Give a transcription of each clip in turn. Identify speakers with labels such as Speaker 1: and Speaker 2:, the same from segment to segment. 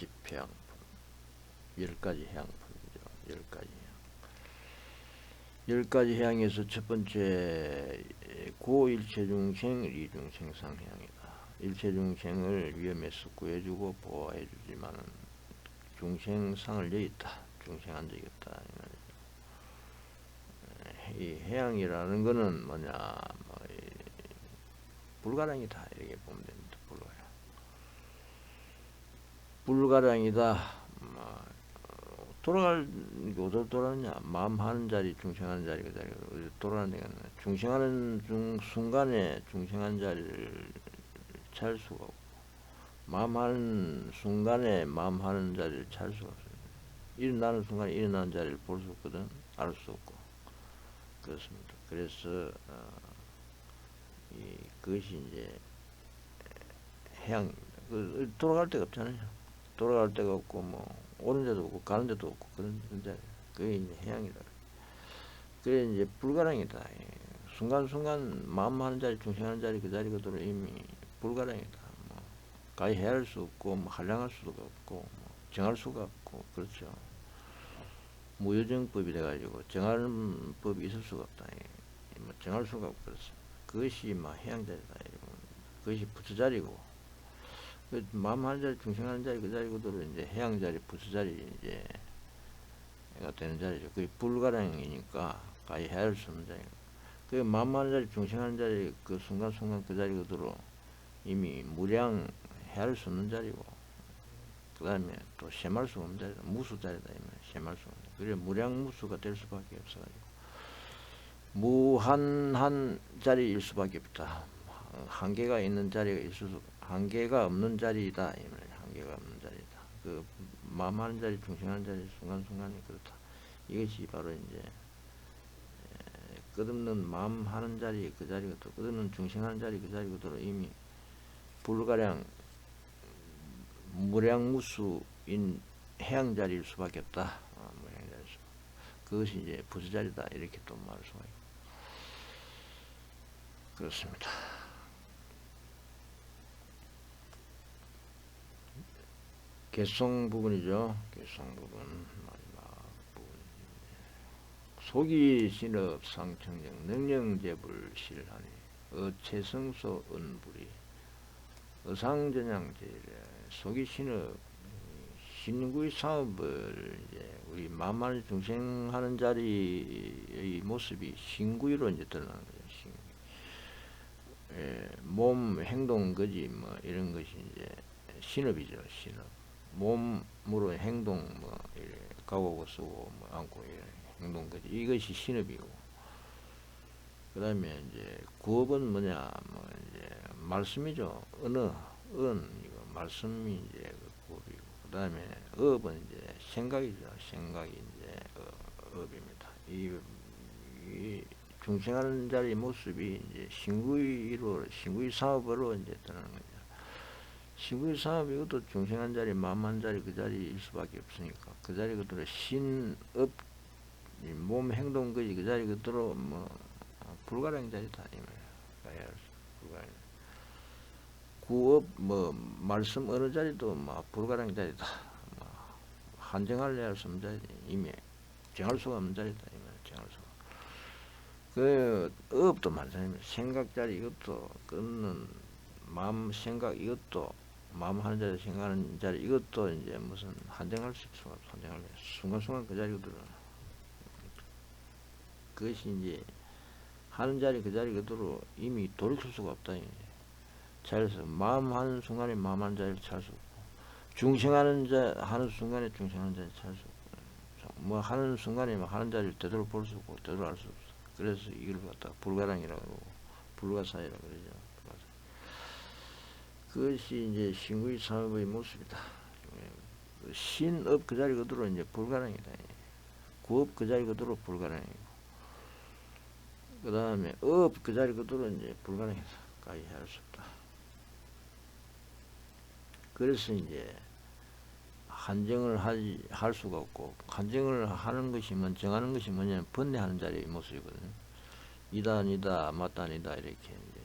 Speaker 1: 10해양품, 10가지 해양품이죠. 10가지 해양. 10가지 해양에서 첫 번째 고일체중생 리중생상해양이다. 일체중생을 위험에서 구해주고 보호해주지만은 중생상을 여있다. 중생한 적이 없다. 이 해양이라는 거는 뭐냐, 뭐, 이 불가량이다. 이렇게 보면 됩니다. 불가량. 불가량이다. 뭐, 돌아갈, 어디로 돌아가느냐. 마음 하는 자리, 중생하는 자리, 그 어디 돌아가는 데가 중생하는 중, 순간에 중생한 자리를 찾을 수가 없고, 마음 하는 순간에 마음 하는 자리를 찾을 수가 없어요. 일어나는 순간에 일어나는 자리를 볼 수 없거든. 알 수 없고. 그렇습니다. 그래서 어, 이 그것이 이제 해양입니다. 그 돌아갈 데가 없잖아요. 돌아갈 데가 없고 뭐 오는 데도 없고 가는 데도 없고 그런 그런 그게 이제 해양이다. 그래 이제 불가량이다. 예. 순간순간 마음 하는 자리, 중생하는 자리 그 자리 그대로 이미 불가량이다. 뭐 가히 헤아릴 수 없고 뭐 한량할 수도 없고 뭐 정할 수가 없고 그렇죠. 무효정법이 돼가지고 정하는 법이 있을 수가 없다. 예. 뭐 정할 수가 없고 그렇습니다. 그것이 막 해양자리다. 그것이 부처자리고 그 마음 하는 자리, 중생하는 자리 그 자리 그대로 이제 해양 자리, 부처자리 이제 가 되는 자리죠. 그게 불가량이니까 가히 헤아릴 수 없는 자리. 그 마음 하는 자리, 중생하는 자리 그 순간순간 그 자리 그대로 이미 무량 헤아릴 수 없는 자리고 그 다음에 또 셈할 수 없는 자리다. 무수 자리다. 셈할 수 없는. 그래 무량 무수가 될 수밖에 없어가지고 무한한 자리일 수밖에 없다. 한계가 있는 자리가 있을 수, 한계가 없는 자리이다. 한계가 없는 자리다. 그 마음 하는 자리, 중생하는 자리, 순간순간이 그렇다. 이것이 바로 이제 끝없는 마음 하는 자리 그 자리가 또 끝없는 중생하는 자리 그 자리 그대로 이미 불가량 무량무수인 해양 자리일 수밖에 없다. 어, 무량 자리 수. 그것이 이제 부수 자리다 이렇게 또 말할 수가 있고 그렇습니다. 개성 부분이죠. 개성 부분 마지막 부분. 속이 신업 상청정 능령제불 실하니 어체성소 은불이 의상전향제래 속이 신업 신구의 사업을 이제 우리 만만 중생하는 자리의 모습이 신구이로 이제 드러나는 거죠. 신구. 예, 몸 행동 거지 뭐 이런 것이 이제 신업이죠. 신업. 몸으로 행동 뭐 가고고 쓰고 뭐 안고 이래 행동 거지 이것이 신업이고 그 다음에 이제 구업은 뭐냐 뭐 이제 말씀이죠. 언어 은 이거 말씀이 이제 그 구업이고 그 다음에 업은 이제 생각이죠. 생각이 이제 어, 업입니다. 이, 이 중생하는 자리 모습이 이제 신구이로 신구이 사업으로 이제 드러나는 거죠. 신구이 사업 이 것도 중생한 자리, 만만 자리 그 자리일 수밖에 없으니까 그 자리 그대로 신업 몸 행동 거지 그 자리 그대로 뭐 자리다 이 말이야. 불가량. 구업 뭐 말씀 어느 자리도 뭐 불가량 자리다. 뭐 한정할래 할수 없는 자리 이미 정할 수가 없는 자리다 이 말이야. 정할 수가. 그 업도 마찬가지입니다. 생각 자리 이것도 끊는 마음 생각 이것도 마음 하는 자리 생각하는 자리 이것도 이제 무슨 한정할 수 없어 한정할 순간순간 그 자리 그대로 그것이 이제 하는 자리 그 자리 그대로 이미 돌이킬 수가 없다 이제. 자리에서 마음 하는 순간에 마음 하는 자리를 찾을 수 없고 중생하는 자 하는 순간에 중생하는 자리를 찾을 수 없고 뭐 하는 순간에 뭐 하는 자리를 되돌아 볼수 없고 되돌아 알수 없어. 그래서 이걸 갖다 불가량이라고 그러고 불가사이라고 그러죠 그것이 이제 신구의 사업의 모습이다. 신업 그 자리 그대로 이제 불가능이다. 구업 그 자리 그대로 불가능이고. 그 다음에 업 그 자리 그대로 이제 불가능이다. 가히 할수 없다. 그래서 이제 한정을 하지, 할 수가 없고, 한정을 하는 것이 뭐, 정하는 것이 뭐냐면 번뇌하는 자리의 모습이거든요. 이다, 아니다, 맞다, 아니다, 이렇게 이제.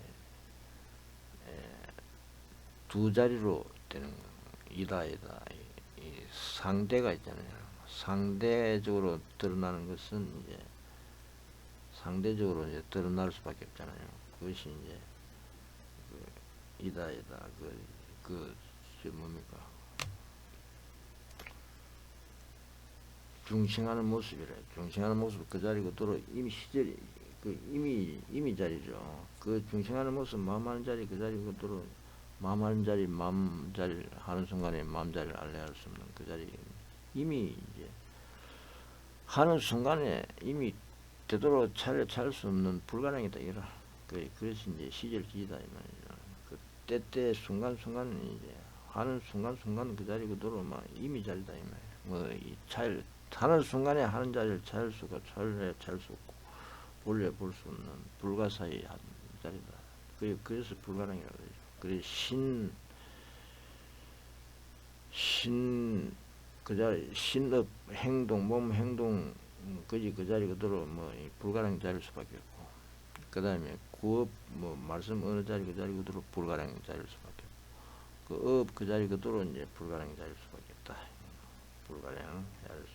Speaker 1: 두 자리로 되는 거 이다 이다 상대가 있잖아요. 상대적으로 드러나는 것은 이제 상대적으로 이제 드러날 수밖에 없잖아요. 그것이 이제 그 이다 이다 그그 저 뭡니까 중심하는 모습이래. 중심하는 모습 그 자리 그대로 이미 시절이 그 이미 이미 자리죠. 그 중심하는 모습 마음하는 자리 그 자리 그대로 마음하는 자리 마음 자리를 하는 순간에 마음 자리를 알레할 수 없는 그 자리 이미 이제 하는 순간에 이미 되도록 차례 차릴 수 없는 불가능이다 이라. 그 그래서 이제 시절 기이다 이 말이죠. 그 때때 순간 순간 이제 하는 순간 순간 그 자리 그대로 막 이미 자리다 이 말이에요. 뭐이 차일 하는 순간에 하는 자리를 찾을 수가 차례 찾을 수 없고 본래 볼 수 없는 불가사의 한 자리다. 그 그래서 불가능이라고 그러죠. 그래 신 신, 그 자리, 신업, 행동, 몸 행동, 음, 그지 그 자리 그대로 뭐, 이 불가능 자릴 수밖에 없고. 그 다음에 구업, 뭐, 말씀 어느 자리 그 자리 그대로 불가능 자릴 수밖에 없고. 그 업, 그 자리 그대로 이제 불가능 자릴 수밖에 없다. 불가능 할 수.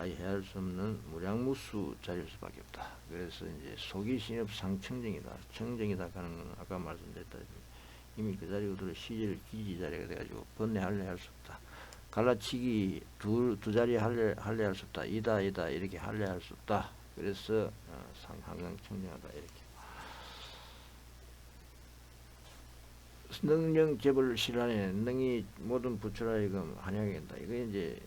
Speaker 1: 가히 해야 할수 없는 무량무수 자릴 수밖에 없다. 그래서 이제 속이 신업 상청정이다. 청정이다 하는 건 아까 말씀드렸다시피 이미 그 자리 그대로 시절 기지 자리가 돼가지고 번뇌 할래 할 수 없다. 갈라치기 두, 두 자리 할래, 할래 할 수 없다. 이다, 이다, 이렇게 할래 할 수 없다. 그래서, 어, 상, 항상 청정하다, 이렇게. 능령 재벌 실안에 능이 모든 부처라이금 한양이다. 이거 이제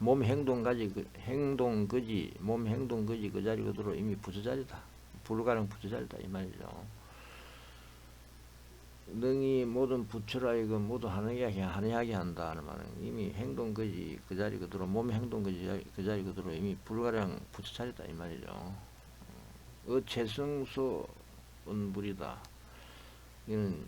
Speaker 1: 몸 행동 가지 그 행동 거지 몸 행동 거지 그 자리 그대로 이미 부처 자리다. 불가능 부처 자리다 이 말이죠. 능이 모든 부처라이금 모두 하느하게 하느하게 한다 하는 말은 이미 행동 거지 그 자리 그대로 몸 행동 거지 그 자리 그대로 이미 불가량 부처 자리다 이 말이죠. 어 최성소 은불이다. 이는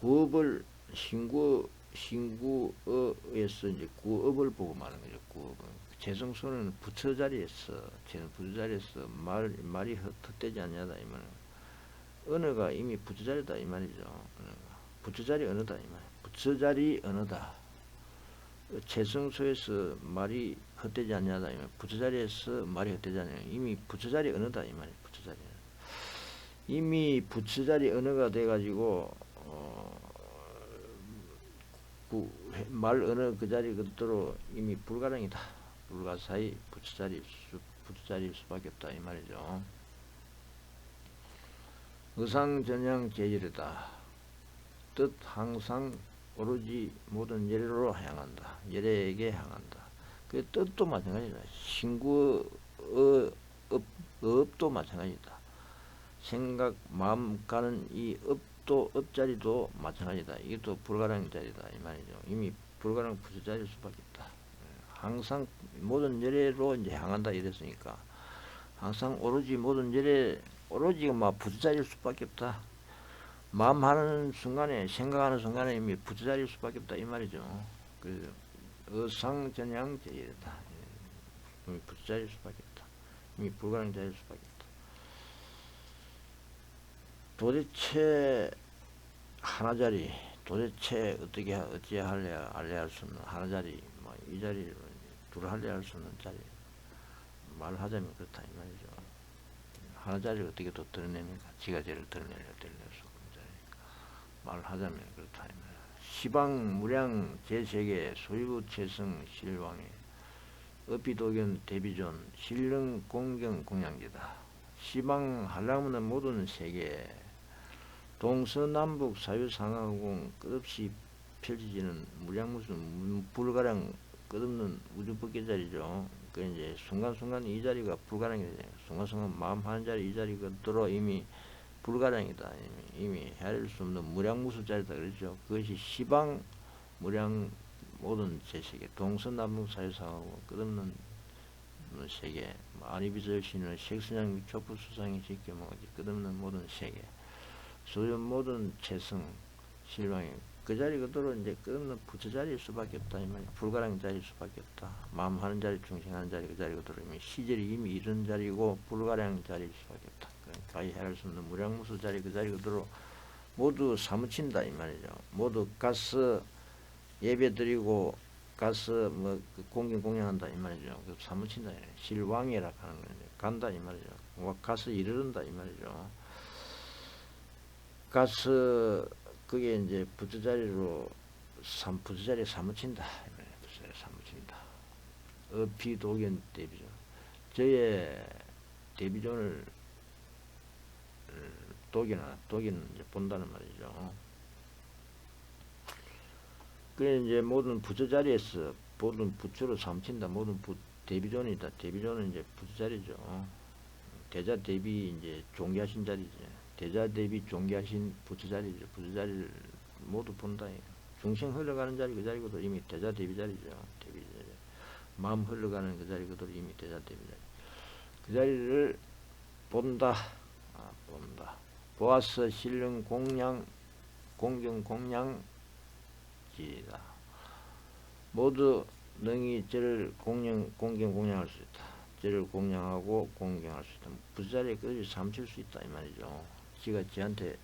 Speaker 1: 구업을 신구 신구어에서 이제 구업을 보고 말하는 거죠. 구업은 재성소는 부처 자리에서 제 부처 자리에서 말 말이 헛되지 않냐다 이 말은 언어가 이미 부처 자리다 이 말이죠. 언어가. 부처 자리 언어다 이 말. 부처 자리 언어다. 재성소에서 말이 헛되지 않냐다 이 말. 부처 자리에서 말이 헛되지 않냐. 이미 부처 자리 언어다 이 말이. 부처 자리. 이미 부처 자리 언어가 돼 가지고 어, 그, 말 언어 그 자리 그대로 이미 불가능이다. 불가사의 부처 자리 수, 부처 자리일 수밖에 없다 이 말이죠. 의상전향 제일이다. 뜻 항상 오로지 모든 예례로 향한다. 예례에게 향한다. 그 뜻도 마찬가지다. 신구 어, 업, 업도 마찬가지다. 생각, 마음 가는 이 업 도, 업자리도 마찬가지다. 또 불가능 자리다. 이 말이죠. 이미 불가능 부처자리일 수밖에 없다. 항상 모든 예례로 이제 향한다 이랬으니까 항상 오로지 모든 예례 오로지 막 부처자리일 수밖에 없다. 마음 하는 순간에 생각하는 순간에 이미 부처자리일 수밖에 없다 이 말이죠. 그 어상전향 제이다. 이미 부처자리일 수밖에 없다. 이미 불가능 자리일 수밖에 없다. 도대체 하나자리 도대체 어떻게 어찌 할래 할래 할수 없는 하나자리 뭐 이 자리를 둘 할래 할 수 없는 자리 말하자면 그렇다 이 말이죠. 하나자리 어떻게 또 드러냅니까? 지가 제를 드러내려 드러낼 수 없는 자리니까 말하자면 그렇다 이 말이야. 시방 무량 제세계 소유 최성 실왕의 어비도견 대비존 신령 공경 공양지다. 시방 하려면 모든 세계 동서남북 사유상하공 끝없이 펼쳐지는 무량무슨 불가량 끝없는 우주법계 자리죠. 그 이제 순간순간 이 자리가 불가량이 되요 순간순간 마음 하는 자리 이 자리가 들어 이미 불가량이다. 이미, 이미 헤아릴 수 없는 무량무수 자리다 그러죠. 그것이 시방 무량 모든 제세계 동서남북 사유상하고 끝없는 세계 아니비저 신은 색선양 족부수상이 지켜먹지 끝없는 모든 세계 소연 모든 재성 실망이 그 자리 그대로 이제 끝없는 부처 자리일 수밖에 없다 이 말이야 불가능 자리일 수밖에 없다 마음 하는 자리 중생하는 자리 그 자리 그대로 이미 시절이 이미 이런 자리고 불가량 자리일 수밖에 없다 그러니까 가히 해할 수 없는 무량무수 자리 그 자리 그대로 모두 사무친다 이 말이죠 모두 가서 예배 드리고 가서 뭐그 공경 공양한다 이 말이죠. 그 사무친다. 실왕이라 하는 거죠. 간다 이 말이죠. 와, 가서 이르른다 이 말이죠. 가서 그게 이제 부처자리로 삼 부처자리 사무친다. 부처자리 사무친다. 어피도견 대비죠. 저의 대비존을 음, 독이나 독이는 이제 본다는 말이죠. 그래 이제 모든 부처 자리에서 모든 부처로 삼친다. 모든 부 대비존이다. 대비존은 이제 부처 자리죠. 대자 대비 이제 종교하신 자리지. 대자 대비 종교하신 부처 자리죠. 부처 자리를 모두 본다. 중생 흘러가는 자리 그 자리고도 이미 대자 대비 자리죠. 대비 자리. 마음 흘러가는 그 자리 그대로 이미 대자 대비 자리. 그 자리를 본다. 아, 본다. 보아서 신령 공양 공경 공양 지다. 모두 능히 저를 공양 공경 공양할 수 있다. 저를 공양하고 공경할 수 있다. 부자리에 끝이 삼칠 수 있다 이 말이죠. 지가 지한테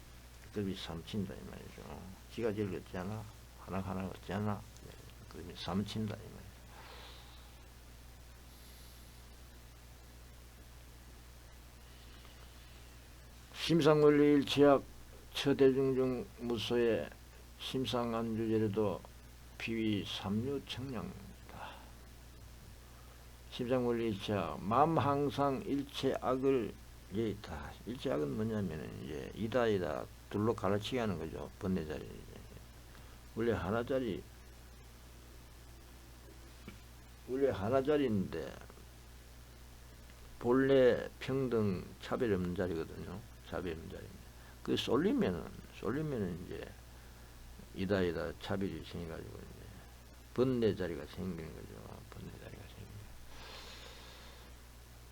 Speaker 1: 급이 삼친다 이 말이죠. 지가 저를 얻지 않아 하나 하나 얻지 않아 급이 삼친다 이 말이죠. 심상원리 일치학 처대중중 무소의 심상안주제로도 비위 삼류 청량입니다. 심상원리 일치학 마음 항상 일체 악을 예있다. 일체 악은 뭐냐면은 이제 이다 이다 둘로 가르치게 하는 거죠. 번뇌 자리. 원래 하나짜리 원래 하나짜리인데 본래 평등 차별 없는 자리거든요. 차별 없는 자리입니다. 그 쏠리면은 쏠리면은 이제 이다 이다 차별이 생겨가지고 이제 번뇌 자리가 생기는 거죠. 번뇌 자리가 생기는.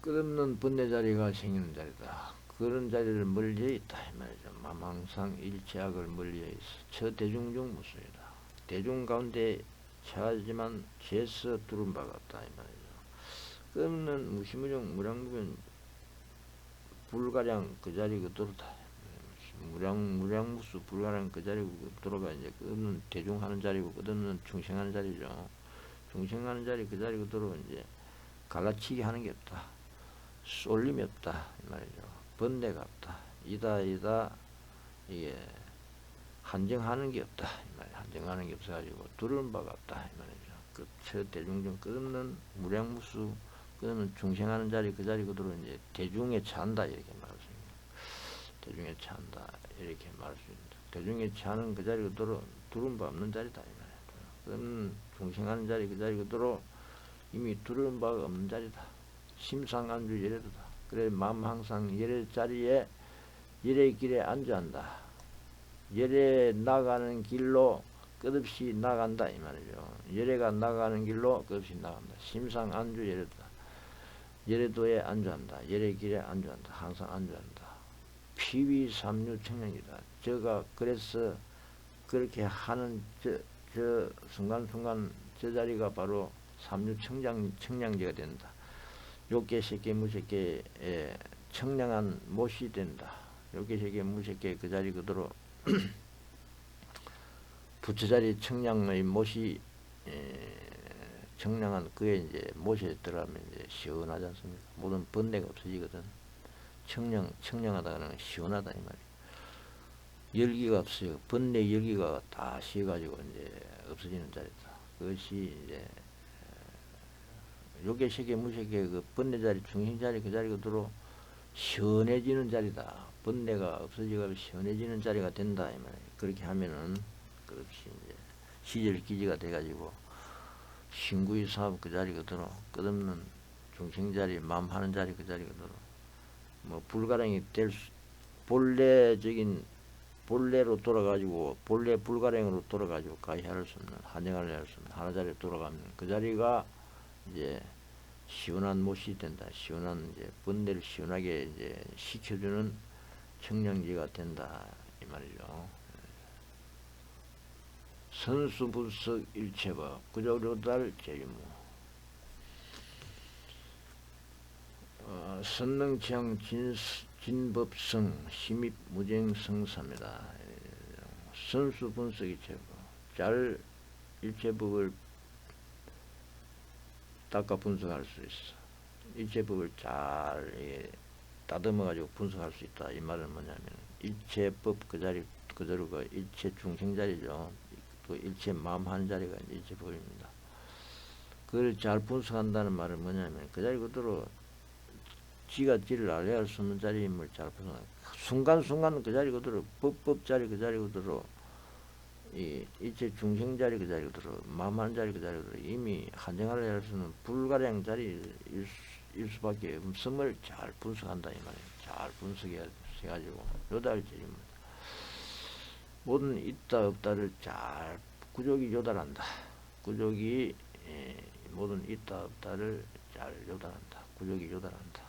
Speaker 1: 끝없는 번뇌 자리가 생기는 자리다. 그런 자리를 멀리에 있다 이 말이죠. 마망상 일체학을 멀리에 있어. 저 대중 중 무수이다. 대중 가운데 처하지만 죄서 두른 바가 없다 이 말이죠. 끝없는 무시무정 무량무변 불가량 그 자리 그대로다. 무량 무량무수 불가량 그 자리고 그대로가 이제 끝없는 대중하는 자리고 끝없는 중생하는 자리죠. 중생하는 자리 그 자리 그대로 이제 갈라치기 하는 게 없다. 쏠림이 없다 이 말이죠. 번뇌가 없다. 이다 이다 이게 한정하는 게 없다 이 말이야. 한정하는 게 없어가지고 두려운 바가 없다 이 말이죠. 그저 대중중 끝없는 무량무수 끝없는 중생하는 자리 그 자리 그대로 이제 대중에 찬다 이렇게 말할 수 있는 대중에 찬다 이렇게 말할 수 있는다. 대중에 차는 그 자리 그대로 두려운 바 없는 자리다 이 말이야. 끝없는 중생하는 자리 그 자리 그대로 이미 두려운 바가 없는 자리다. 심상안주 예래도다. 그래 마음 항상 예래 자리에 예래 길에 앉아한다. 예래 나가는 길로 끝없이 나간다 이 말이죠. 예래가 나가는 길로 끝없이 나간다. 심상 안주 예래도다. 예래도에 안주한다. 예래 길에 안주한다. 항상 안주한다. 피위 삼류 청량이다. 저가 그래서 그렇게 하는 저, 저 순간순간 저 자리가 바로 삼류 청량, 청량제가 된다. 욕계 새끼 무새끼에 청량한 못이 된다. 욕계 새끼 무새끼 그 자리 그대로 부처 자리 청량의 못이 에, 청량한 그에 이제 못에 들어가면 이제 시원하지 않습니까? 모든 번뇌가 없어지거든. 청량 청량하다는 시원하다 이 말이에요. 열기가 없어요. 번뇌 열기가 다 식어가지고 이제 없어지는 자리다. 그것이 이제 요게 세계 무세계 그 번뇌 자리 중심 자리 그 자리 그대로 시원해지는 자리다. 번뇌가 없어지고 시원해지는 자리가 된다 이 말이에요. 그렇게 하면은 그렇지 이제 시절 기지가 돼가지고 신구의 사업 그 자리 그대로 끝없는 중심 자리 마음 하는 자리 그 자리 그대로 뭐 불가량이 될 수, 본래적인 본래로 돌아가지고 본래 불가량으로 돌아가지고 가해할 수 없는 한정을 할수 없는 하나 자리에 돌아가면 그 자리가 이제 시원한 못이 된다. 시원한 이제 번뇌를 시원하게 이제 식혀주는 청량지가 된다 이 말이죠. 선수불석 일체법 구조로달 제유무 어, 선능치양 진, 진법성 심입 무쟁성사입니다. 선수분석이 제법 잘 일체법을 닦아 분석할 수 있어. 일체법을 잘 예, 다듬어 가지고 분석할 수 있다. 이 말은 뭐냐면 일체법 그 자리 그대로 그 일체 중생 자리죠. 또 일체 마음 한 자리가 이제 일체 법입니다. 그걸 잘 분석한다는 말은 뭐냐면 그 자리 그대로 지가 지를 알아야 할 수 없는 자리임을 잘 분석. 순간순간 그 자리 그대로 법법 자리 그 자리 그대로 이 일체 중생 자리 그 자리 그대로 마음 한 자리 그 자리 그대로 이미 한정하려 할 수는 불가량 자리일 수, 일 수 밖에 없음을 잘 분석한다 이 말이에요. 잘 분석해 가지고 요달질입니다. 모든 있다 없다를 잘 구족이 요달한다. 구족이 예, 모든 있다 없다를 잘 요달한다. 구족이 요달한다.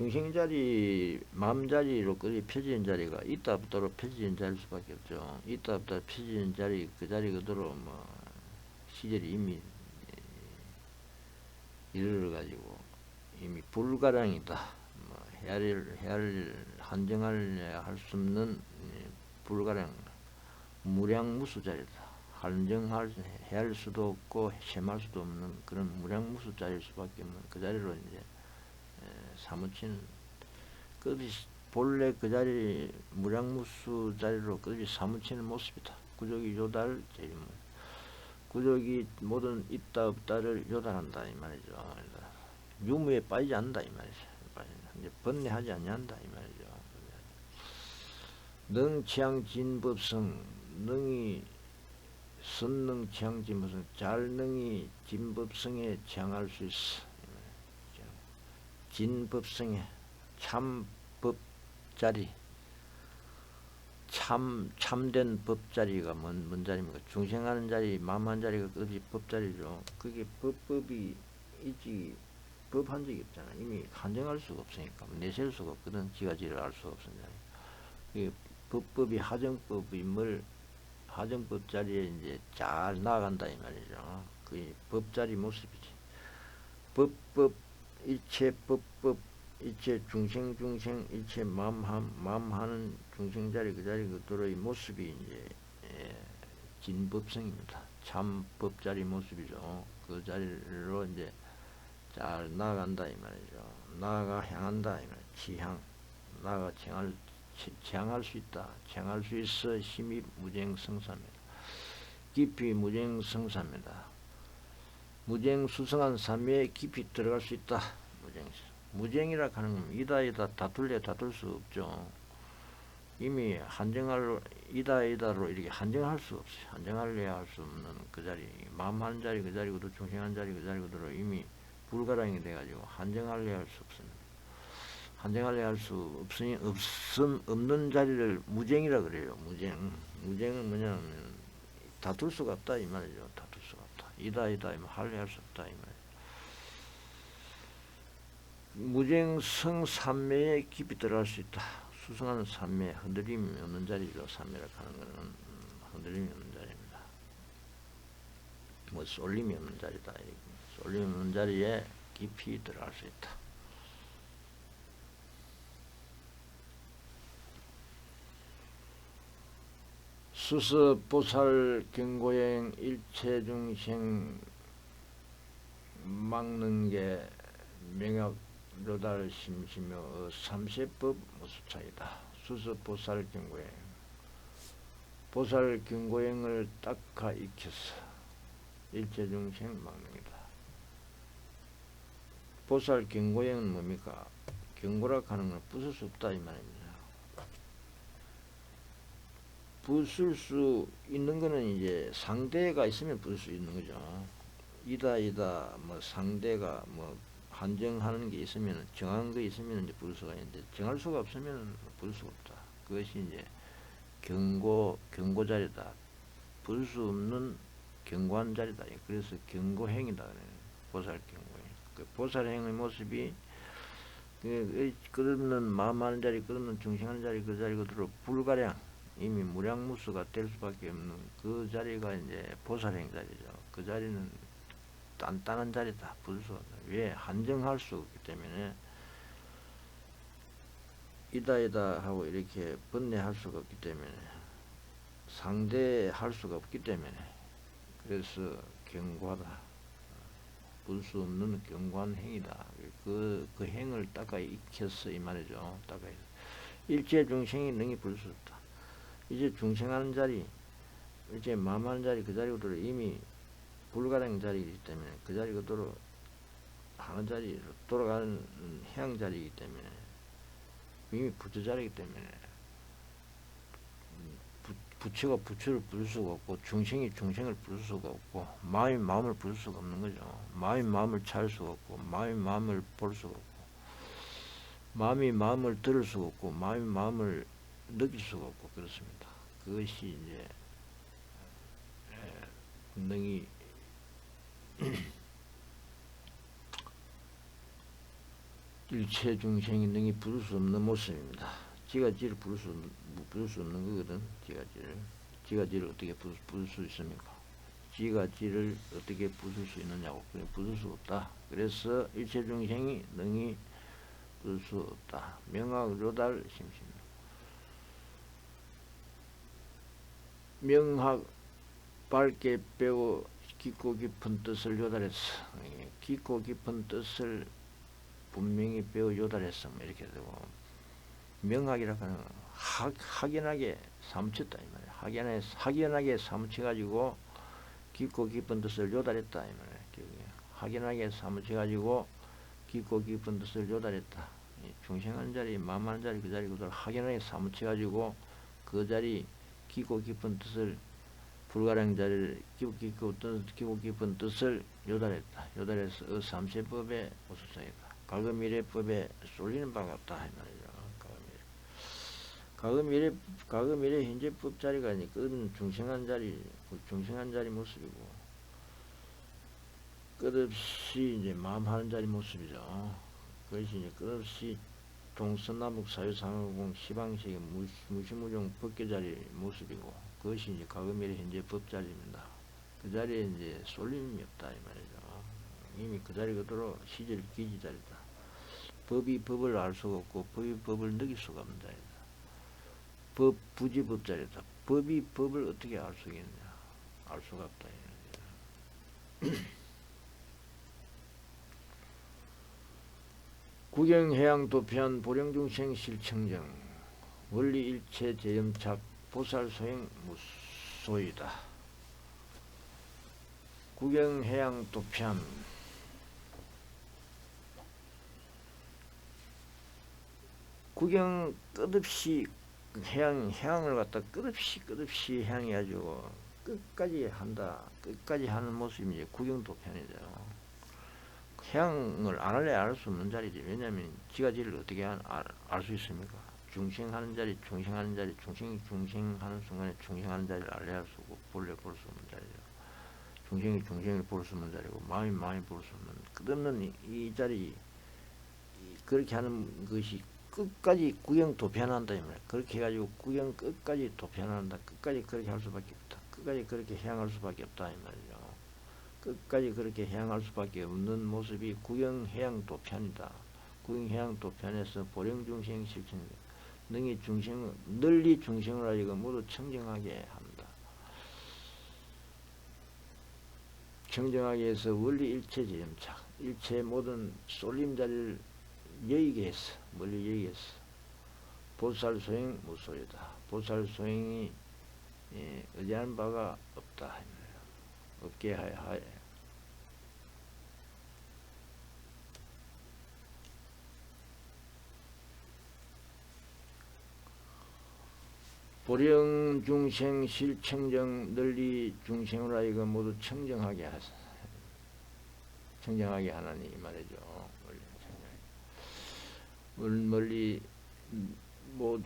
Speaker 1: 중심 자리, 마음 자리로 끄이 펴지는 자리가 있다 없다로 펴지는 자리일 수밖에 없죠. 있다 없다 펴지는 자리 그 자리 그대로 뭐 시절이 이미 이르러 가지고 이미 불가량이다. 뭐 헤아릴 헤아릴 한정할 수 없는 불가량 무량무수 자리다. 한정할 헤아릴 수도 없고 셈할 수도 없는 그런 무량무수 자리일 수밖에 없는 그 자리로 이제 사무치는 끝이 본래 그 자리 무량무수 자리로 끝이 사무치는 모습이다. 구족이 요달 제일문. 구족이 모든 있다 없다를 요달한다 이 말이죠. 유무에 빠지지 않는다 이 말이죠. 이제 번뇌하지 아니한다 이 말이죠. 능 취향 진법성 능이 선능 취향 진법성 잘 능이 진법성에 취향할 수 있어. 진법성에 참법자리 참 참된 법자리가 뭔, 뭔 자리입니까? 중생하는 자리, 마음한 자리가 어디 법자리죠. 그게 법법이 있지 법한 적이 없잖아. 이미 한정할 수가 없으니까 내셀 수가 없거든. 지가 지를 알 수가 없으니까. 그 법법이 하정법임을 하정법 자리에 이제 잘 나아간다 이 말이죠. 그 법자리 모습이지. 법법 일체 법법 일체 중생 중생 일체 마음함 마음하는 중생 자리 그 자리 그대로의 모습이 이제 예, 진법성입니다. 참법 자리 모습이죠. 그 자리로 이제 잘 나아간다 이 말이죠. 나아가 향한다 이 말. 지향 나아가 지향할 지향할 수 있다. 지향할 수 있어 힘이 무쟁성사입니다. 깊이 무쟁성사입니다. 무쟁수성한 삼위에 깊이 들어갈 수 있다. 무쟁 무쟁이라 하는 건 이다 이다 다툴래 다툴 수 없죠. 이미 한정할 이다 이다로 이렇게 한정할 수 없어요. 한정하려 할수 없는 그 자리 마음 한 자리 그 자리고 도 중심한 자리 그 자리고도 이미 불가량이 돼가지고 한정하려 할수 없습니다. 한정하려 할수 없으니 없음 없는 자리를 무쟁이라 그래요. 무쟁 무쟁은 뭐냐면 다툴 수가 없다 이 말이죠. 다툴 수가 없다. 이다 이다 이면 할래 할수 없다 이 말. 무쟁성 삼매에 깊이 들어갈 수 있다. 수성하는 삼매 흔들림이 없는 자리로 삼매라 하는 것은 흔들림이 없는 자리입니다. 뭐 쏠림이 없는 자리다. 쏠림이 없는 자리에 깊이 들어갈 수 있다. 수서 보살 경고행 일체 중생 막는 게 명약 로달 심시며 삼세법 무수차이다. 수서 보살 경고행 보살 경고행을 닦아 익혀서 일체 중생 막는이다. 보살 경고행은 뭡니까? 경고라 하는 건 부술 수 없다 이 말입니다. 부술 수 있는 거는 이제 상대가 있으면 부술 수 있는 거죠. 이다 이다 뭐 상대가 뭐 한정하는 게 있으면 정한 거 있으면 이제 부를 수가 있는데 정할 수가 없으면 부를 수가 없다. 그것이 이제 경고 경고 자리다. 부를 수 없는 경고한 자리다. 그래서 경고행이다. 보살 경고행. 그 보살행의 모습이 그 끝없는 마음 하는 자리, 끝없는 중생하는 자리, 그 자리 그대로 불가량 이미 무량무수가 될 수밖에 없는 그 자리가 이제 보살행 자리죠. 그 자리는 단단한 자리다. 불수 왜 한정할 수 없기 때문에 이다 이다 하고 이렇게 번뇌할 수가 없기 때문에 상대할 수가 없기 때문에 그래서 경과다. 볼수 없는 경관 행위다. 그, 그 행을 닦아 익혔어 이 말이죠. 닦아 익 일체 중생이 능히 볼수 없다. 이제 중생하는 자리, 이제 마음하는 자리 그 자리 그대로 이미 불가능 자리이기 때문에 그 자리 그대로 하는 자리로 돌아가는 해양 자리이기 때문에 이미 부처 자리이기 때문에 부, 부처가 부처를 부를 수가 없고 중생이 중생을 부를 수가 없고 마음이 마음을 부를 수가 없는 거죠. 마음이 마음을 찰 수가 없고 마음이 마음을 볼 수가 없고 마음이 마음을 들을 수가 없고 마음이 마음을 느낄 수가 없고 그렇습니다. 그것이 이제 능히 일체 중생이 능히 부를 수 없는 모습입니다. 지가 지를 부를 수, 부를 수 없는 거거든. 지가 지를. 지가 지를 어떻게 부를, 부를 수 있습니까? 지가 지를 어떻게 부술 수 있느냐고. 부술 수 없다. 그래서 일체 중생이 능히 부술 수 없다. 명학 요달 심심. 명학 밝게 배워 깊고 깊은 뜻을 요달했어. 깊고 깊은 뜻을 분명히 배워 요달했어. 뭐 이렇게 되고 명학이라 하는 학, 학연하게 삼쳤다 이 말이야. 학연하게, 학연하게 삼쳐가지고 깊고 깊은 뜻을 요달했다 이 말이야. 학연하게 삼쳐가지고 깊고 깊은 뜻을 요달했다. 중생한 자리, 만만한 자리, 그 자리 그들 학연하게 삼쳐가지고 그 자리 깊고 깊은 뜻을 불가량 자리를 깊고 깊은, 깊고 깊은 뜻을 요달했다. 요달해서 어 삼세법의 오수사이다. 가금미래법에 쏠리는 바가 없다. 이 말이죠. 가금미래, 가금미래 현재법 자리가 아니, 그건 중생한 자리, 중생한 자리 모습이고, 끝없이 이제 마음 하는 자리 모습이죠. 그것이 이제 끝없이 동서남북 사유상하공 시방식의 무시무종 법계 자리 모습이고, 그것이 이제 가금미래 현재 법 자리입니다. 그 자리에 이제 쏠림이 없다. 이 말이죠. 이미 그 자리 그대로 시절 기지 자리다. 법이 법을 알 수가 없고 법이 법을 느낄 수가 없는 자리다. 법 부지 법 자리다. 법이 법을 어떻게 알 수 있겠냐? 알 수가 없다. 구경해양 도편 보령중생 실청정 원리 일체 재염착 보살 소행 무소이다. 구경해양 도편 구경 끝없이 해양, 해양을 갖다 끝없이 끝없이 향해가지고 끝까지 한다. 끝까지 하는 모습이 이제 구경도 편이죠. 해양을 안 할래 알수 없는 자리지. 왜냐하면 지가 지를 어떻게 알 수 있습니까? 중생하는 자리, 중생하는 자리, 중생이 중생하는 순간에 중생하는 자리를 알래 할 수 없고 볼래 볼 수 없는 자리죠. 중생이 중생을 볼 수 없는 자리고 마음이 마음이 볼 수 없는 끝없는 이, 이 자리 그렇게 하는 것이 끝까지 구경 도편한다 이 말이야. 그렇게 해가지고 구경 끝까지 도편한다. 끝까지 그렇게 할 수밖에 없다. 끝까지 그렇게 향할 수밖에 없다 이 말이죠. 끝까지 그렇게 향할 수밖에 없는 모습이 구경 해양 도편이다. 구경 해양 도편에서 보령 중생 실천 능히 중생 널리 중생을 하여금 모두 청정하게 한다. 청정하게 해서 원리 일체 지점착 일체 모든 쏠림 자리를 여의게 했어. 멀리 여의겠어. 보살 소행 무소유다. 보살 소행이 예, 의지하는 바가 없다. 없게 하여, 하여. 보령 중생 실청정 널리 중생을 하여금 모두 청정하게 하사 청정하게 하나니 이 말이죠. 멀리 모두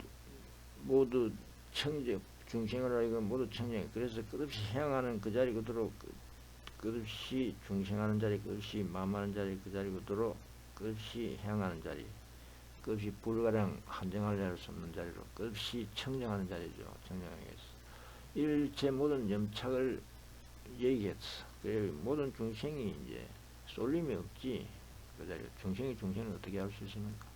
Speaker 1: 모두 청정 중생을 하여금 모두 청정 그래서 끝없이 향하는 그 자리 그대로 끝없이 중생하는 자리 끝없이 마음하는 자리 그 자리 그대로 끝없이 향하는 자리 끝없이 불가량 한정할 수 없는 자리로 끝없이 청정하는 자리죠. 청정하겠어 일체 모든 염착을 얘기했어. 그래 모든 중생이 이제 쏠림이 없지. 그 자리 중생이 중생을 어떻게 할 수 있습니까?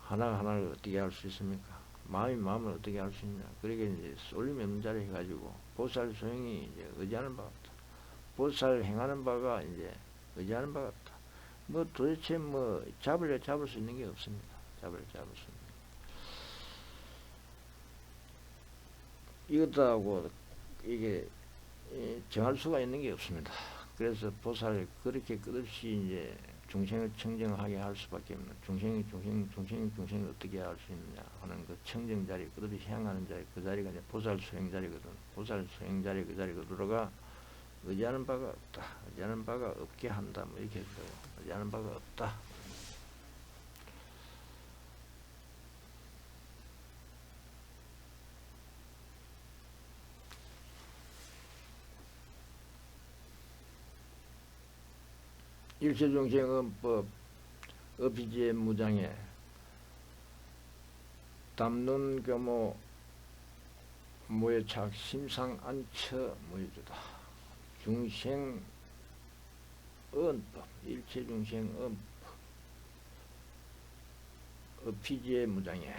Speaker 1: 하나하나를 어떻게 할 수 있습니까? 마음이 마음을 어떻게 알수 있냐. 그러게 이제 쏠림이 없는 자리 해가지고 보살 소용이 이제 의지하는 바 같다. 보살 행하는 바가 이제 의지하는 바 같다. 뭐 도대체 뭐 잡으려 잡을 수 있는 게 없습니다. 잡으려 잡을 수 있는 게. 이것하고 이게 이 정할 수가 있는 게 없습니다. 그래서 보살 그렇게 끝없이 이제 중생을 청정하게 할 수밖에 없는 중생이 중생 중생이 중생을 어떻게 할 수 있느냐 하는 그 청정 자리 끝없이 향하는 자리 그 자리가 이제 보살 수행 자리거든. 보살 수행 자리 그 자리가 들어가 의지하는 바가 없다. 의지하는 바가 없게 한다. 뭐 이렇게 했어요. 의지하는 바가 없다 일체중생은법 어피지의 무장에 담론 교모 무예착 심상 안처 무예주다. 중생 언법 일체중생 언법 어피지의 무장에